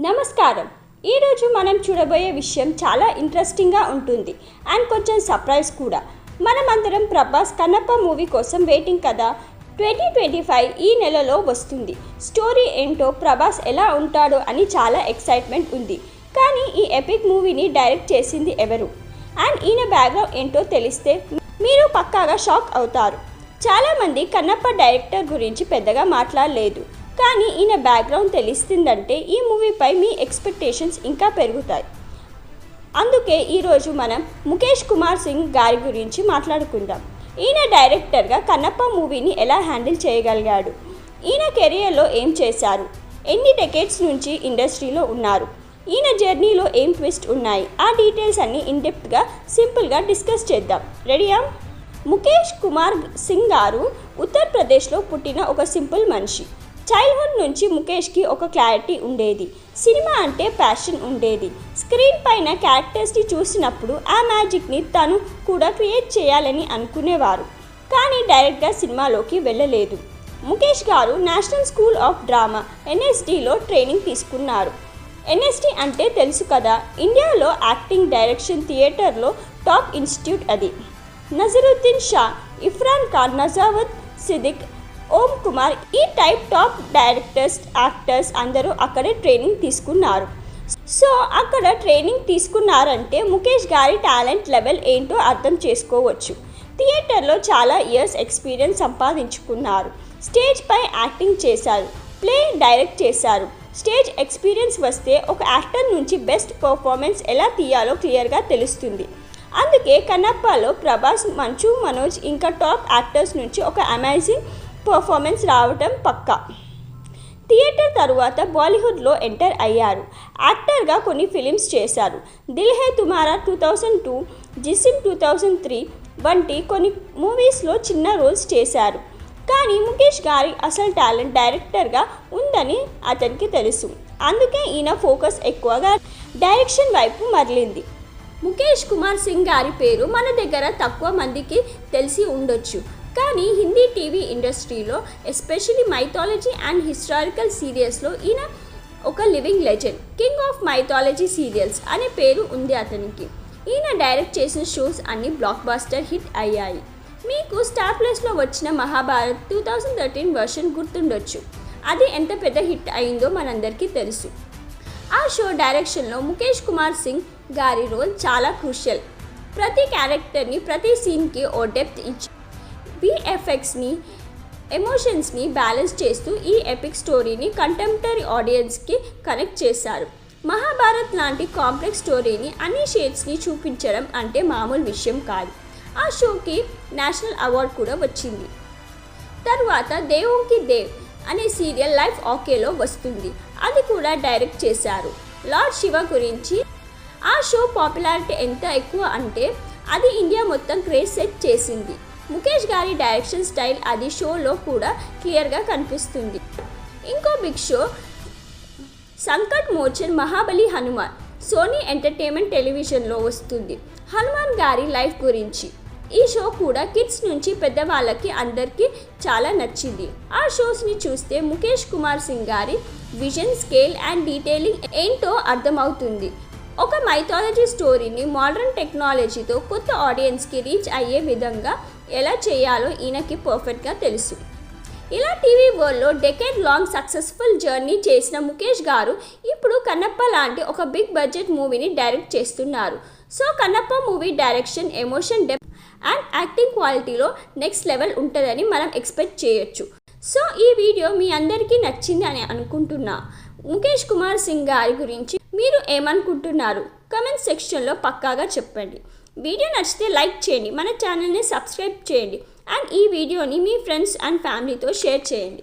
నమస్కారం. ఈరోజు మనం చూడబోయే విషయం చాలా ఇంట్రెస్టింగ్గా ఉంటుంది అండ్ కొంచెం సర్ప్రైజ్ కూడా. మనమందరం ప్రభాస్ కన్నప్ప మూవీ కోసం వెయిటింగ్ కదా? ట్వంటీ ట్వంటీ ఫైవ్ ఈ నెలలో వస్తుంది. స్టోరీ ఏంటో ప్రభాస్ ఎలా ఉంటాడో అని చాలా ఎక్సైట్మెంట్ ఉంది. కానీ ఈ ఎపిక్ మూవీని డైరెక్ట్ చేసింది ఎవరు? అండ్ ఈయన బ్యాక్గ్రౌండ్ ఏంటో తెలిస్తే మీరు పక్కాగా షాక్ అవుతారు. చాలామంది కన్నప్ప డైరెక్టర్ గురించి పెద్దగా మాట్లాడలేదు. కానీ ఈయన బ్యాక్గ్రౌండ్ తెలుస్తుందంటే ఈ మూవీపై మీ ఎక్స్పెక్టేషన్స్ ఇంకా పెరుగుతాయి. అందుకే ఈరోజు మనం ముఖేష్ కుమార్ సింగ్ గారి గురించి మాట్లాడుకుందాం. ఈయన డైరెక్టర్గా కన్నప్ప మూవీని ఎలా హ్యాండిల్ చేయగలిగాడు? ఈయన కెరియర్లో ఏం చేశారు? ఎన్ని డెకేట్స్ నుంచి ఇండస్ట్రీలో ఉన్నారు? ఈయన జర్నీలో ఏం ట్విస్ట్ ఉన్నాయి? ఆ డీటెయిల్స్ అన్ని ఇన్డెప్త్గా సింపుల్గా డిస్కస్ చేద్దాం. రెడీయా ముఖేష్ కుమార్ సింగ్ గారు ఉత్తరప్రదేశ్లో పుట్టిన ఒక సింపుల్ మనిషి. చైల్డ్హుడ్ నుంచి ముఖేష్కి ఒక క్లారిటీ ఉండేది. సినిమా అంటే ప్యాషన్ ఉండేది. స్క్రీన్ పైన క్యారెక్టర్స్ని చూసినప్పుడు ఆ మ్యాజిక్ని తను కూడా క్రియేట్ చేయాలని అనుకునేవారు. కానీ డైరెక్ట్గా సినిమాలోకి వెళ్ళలేదు. Mukesh garu national school of drama ఎన్ఎస్డిలో training తీసుకున్నారు. ఎన్ఎస్డి అంటే తెలుసు కదా ఇండియాలో యాక్టింగ్ డైరెక్షన్ థియేటర్లో టాప్ ఇన్స్టిట్యూట్ అది. నజరుద్దీన్ షా ఇఫ్రాన్ ఖాన్ నజావత్ సిదిక్ ఓం కుమార్ ఈ టైప్ టాప్ డైరెక్టర్స్ యాక్టర్స్ అందరూ అక్కడే ట్రైనింగ్ తీసుకున్నారు. సో అక్కడ ట్రైనింగ్ తీసుకున్నారంటే ముఖేష్ గారి టాలెంట్ లెవెల్ ఏంటో అర్థం చేసుకోవచ్చు. థియేటర్లో చాలా ఇయర్స్ ఎక్స్పీరియన్స్ సంపాదించుకున్నారు. స్టేజ్ పై యాక్టింగ్ చేశారు ప్లే డైరెక్ట్ చేశారు. స్టేజ్ ఎక్స్పీరియన్స్ వస్తే ఒక యాక్టర్ నుంచి బెస్ట్ పర్ఫార్మెన్స్ ఎలా తీయాలో క్లియర్గా తెలుస్తుంది. అందుకే కన్నప్పలో ప్రభాస్ మంచు మనోజ్ ఇంకా టాప్ యాక్టర్స్ నుంచి ఒక అమేజింగ్ పర్ఫార్మెన్స్ రావటం పక్కా. థియేటర్ తరువాత బాలీవుడ్లో ఎంటర్ అయ్యారు. యాక్టర్గా కొన్ని ఫిలిమ్స్ చేశారు. Dil Hai Tumhaara two thousand two Jism two thousand three వంటి కొన్ని మూవీస్లో చిన్న రోల్స్ చేశారు. కానీ ముఖేష్ గారి అసలు టాలెంట్ డైరెక్టర్గా ఉందని అతనికి తెలుసు. అందుకే ఈయన ఫోకస్ ఎక్కువగా డైరెక్షన్ వైపు మరలింది. ముఖేష్ కుమార్ సింగ్ గారి పేరు మన దగ్గర తక్కువ మందికి తెలిసి ఉండొచ్చు. కానీ హిందీ టీవీ ఇండస్ట్రీలో ఎస్పెషలీ మైథాలజీ అండ్ హిస్టారికల్ సీరియల్స్లో ఈయన ఒక living legend king of mythology serials అనే పేరు ఉంది అతనికి. ఈయన డైరెక్ట్ చేసిన షోస్ అన్ని బ్లాక్ బాస్టర్ హిట్ అయ్యాయి. మీకు స్టార్ ప్లస్లో వచ్చిన Mahabharat two thousand thirteen version గుర్తుండొచ్చు. అది ఎంత పెద్ద హిట్ అయిందో మనందరికీ తెలుసు. ఆ షో డైరెక్షన్లో ముఖేష్ కుమార్ సింగ్ గారి రోల్ చాలా క్రూషియల్. ప్రతి క్యారెక్టర్ని ప్రతి సీన్కి ఓ డెప్త్ ఇచ్చి విఎఫ్ఎక్స్ని ఎమోషన్స్ని బ్యాలెన్స్ చేస్తూ ఈ ఎపిక్ స్టోరీని కంటెంపరీ ఆడియన్స్కి కనెక్ట్ చేశారు. మహాభారత్ లాంటి కాంప్లెక్స్ స్టోరీని అన్ని షేడ్స్ని చూపించడం అంటే మామూలు విషయం కాదు. ఆ షోకి నేషనల్ అవార్డు కూడా వచ్చింది. తర్వాత దేవుకి దేవ్ అనే సీరియల్ లైఫ్ ఓకేలో వస్తుంది. అది కూడా డైరెక్ట్ చేశారు. లార్డ్ శివ గురించి ఆ షో పాపులారిటీ ఎంత ఎక్కువ అంటే అది ఇండియా మొత్తం క్రేజ్ సెట్ చేసింది. ముఖేష్ గారి డైరెక్షన్ స్టైల్ అది షోలో కూడా క్లియర్గా కనిపిస్తుంది. ఇంకో big show Sankat Mochan Mahabali Hanuman Sony entertainment టెలివిజన్లో వస్తుంది. హనుమాన్ గారి లైఫ్ గురించి ఈ షో కూడా కిడ్స్ నుంచి పెద్దవాళ్ళకి అందరికీ చాలా నచ్చింది. ఆ షోస్ని చూస్తే ముఖేష్ కుమార్ సింగ్ గారి విజన్ స్కేల్ అండ్ డీటెయిలింగ్ ఏంటో అర్థమవుతుంది. ఒక మైథాలజీ స్టోరీని మోడర్న్ టెక్నాలజీతో కొత్త ఆడియన్స్కి రీచ్ అయ్యే విధంగా ఎలా చేయాలో ఈయనకి పర్ఫెక్ట్గా తెలుసు. ఇలా టీవీ వరల్డ్లో డెకేడ్ లాంగ్ సక్సెస్ఫుల్ జర్నీ చేసిన ముఖేష్ గారు ఇప్పుడు కన్నప్ప లాంటి ఒక బిగ్ బడ్జెట్ మూవీని డైరెక్ట్ చేస్తున్నారు. So Kannappa movie direction emotion depth and acting క్వాలిటీలో నెక్స్ట్ లెవెల్ ఉంటుందని మనం ఎక్స్పెక్ట్ చేయొచ్చు. సో ఈ వీడియో మీ అందరికీ నచ్చింది అని అనుకుంటున్నా. ముఖేష్ కుమార్ సింగ్ గారి గురించి మీరు ఏమనుకుంటున్నారు? కమెంట్ సెక్షన్లో పక్కాగా చెప్పండి. వీడియో నచ్చితే లైక్ చేయండి. మన ఛానల్ని సబ్స్క్రైబ్ చేయండి. అండ్ ఈ వీడియోని మీ ఫ్రెండ్స్ అండ్ ఫ్యామిలీతో షేర్ చేయండి.